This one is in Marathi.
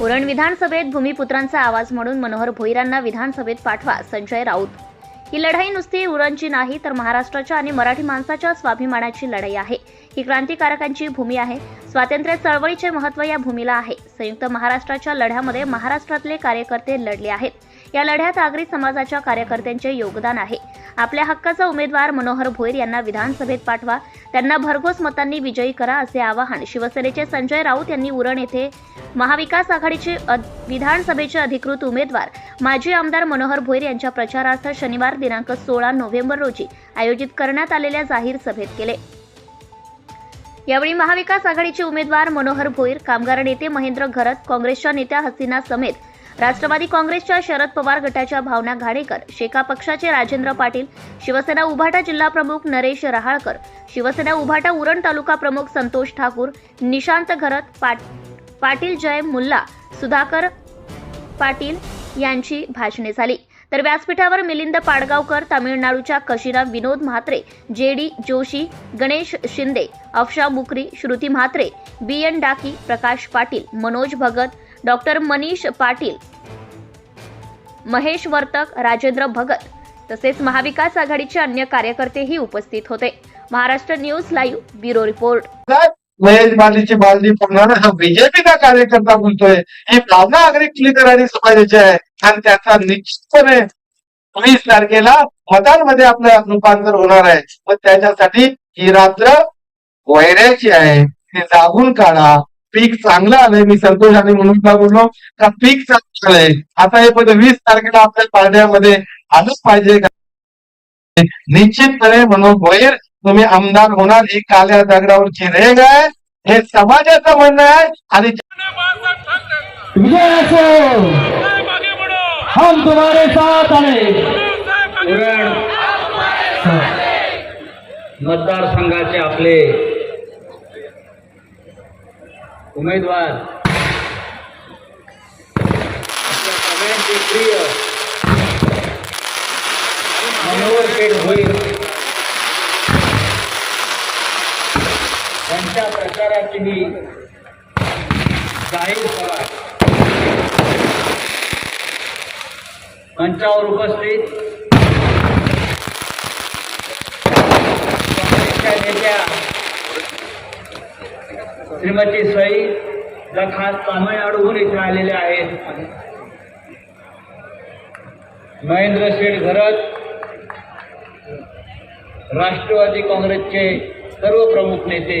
उरण विधानसभेत भूमिपुत्रांचा आवाज म्हणून मनोहर भोईरांना विधानसभेत पाठवा संजय राऊत. ही लढाई नुसती उरणची नाही तर महाराष्ट्राच्या आणि मराठी माणसाच्या स्वाभिमानाची लढाई आहे. ही क्रांतिकारकांची भूमी आहे. स्वातंत्र्य चळवळीचे महत्त्व या भूमीला आहे. संयुक्त महाराष्ट्राच्या लढ्यामध्ये महाराष्ट्रातले कार्यकर्ते लढले आहेत. या लढ्यात आगरी समाजाच्या कार्यकर्त्यांचे योगदान आहे. आपल्या हक्काचा उमेदवार मनोहर भोईर यांना विधानसभेत पाठवा. त्यांना भरघोस मतांनी विजयी करा असे आवाहन. शिवसेनेचे संजय राऊत यांनी उरण येथे महाविकास आघाडीचे विधानसभेचे अधिकृत उमेदवार माजी आमदार मनोहर भोईर यांच्या प्रचारार्थ शनिवार दिनांक सोळा नोव्हेंबर रोजी आयोजित करण्यात आलेल्या जाहीर सभेत केले. यावेळी महाविकास आघाडीचे उमेदवार मनोहर भोईर कामगार नेते महेंद्र घरत काँग्रेसच्या नेत्या हसीना समेत राष्ट्रवादी काँग्रेसच्या शरद पवार गटाच्या भावना घाडेकर शेका पक्षाचे राजेंद्र पाटील शिवसेना उभाटा जिल्हा प्रमुख नरेश रहाळकर शिवसेना उभाटा उरण तालुका प्रमुख संतोष ठाकूर निशांत घरत पाट पाटील जय मुल्ला सुधाकर पाटील यांची भाषणे झाली. तर व्यासपीठावर मिलिंद पाडगावकर तामिळनाडूच्या कशिरा Vinod Mhatre J D Joshi Ganesh Shinde Afsha Mukri Shruti Mhatre B N Daki Prakash Patil Manoj Bhagat doctor Manish Patil Mahesh Vartak Rajendra Bhagat तसेच महाविकास आघाडीचे अन्य कार्यकर्तेही उपस्थित होते. Maharashtra news live bureau report. Mahesh बालीची बालदी पडणार हा बीजेपीचा कार्यकर्ता बोलतोय ही भावना नागरिक आणि समाजाची आहे. आणि त्याचा निश्चितपणे वीस तारखेला मतांमध्ये आपलं रूपांतर होणार आहे. पण त्याच्यासाठी ही रात्र वैऱ्याची आहे. ती जागून काढा. पीक चांगलं आलंय. मी संतोष आणि म्हणून का बोललो का पीक चांगलं आलंय. आता हे पण वीस तारखेला आपल्या पारड्यामध्ये आलंच पाहिजे का? निश्चितपणे म्हणून वैर तुम्ही आमदार होणार ही काल्या दगडावरची रेग आहे. हे समाजाचं म्हणणं आहे. आणि विजय असो हम तुम्हारे साथ आए मतदारसंघाचे आपले उमेदवार. सगळ्यांचे प्रिय. मनोहर पेठ होईल. अशा प्रचाराची मी जाहीर सभा मंचावर उपस्थित. काँग्रेसच्या नेत्या श्रीमती सई ज्या खास तामिळनाडूहून इथे आलेल्या आहेत. महेंद्र शेठ घरत राष्ट्रवादी काँग्रेसचे सर्व प्रमुख नेते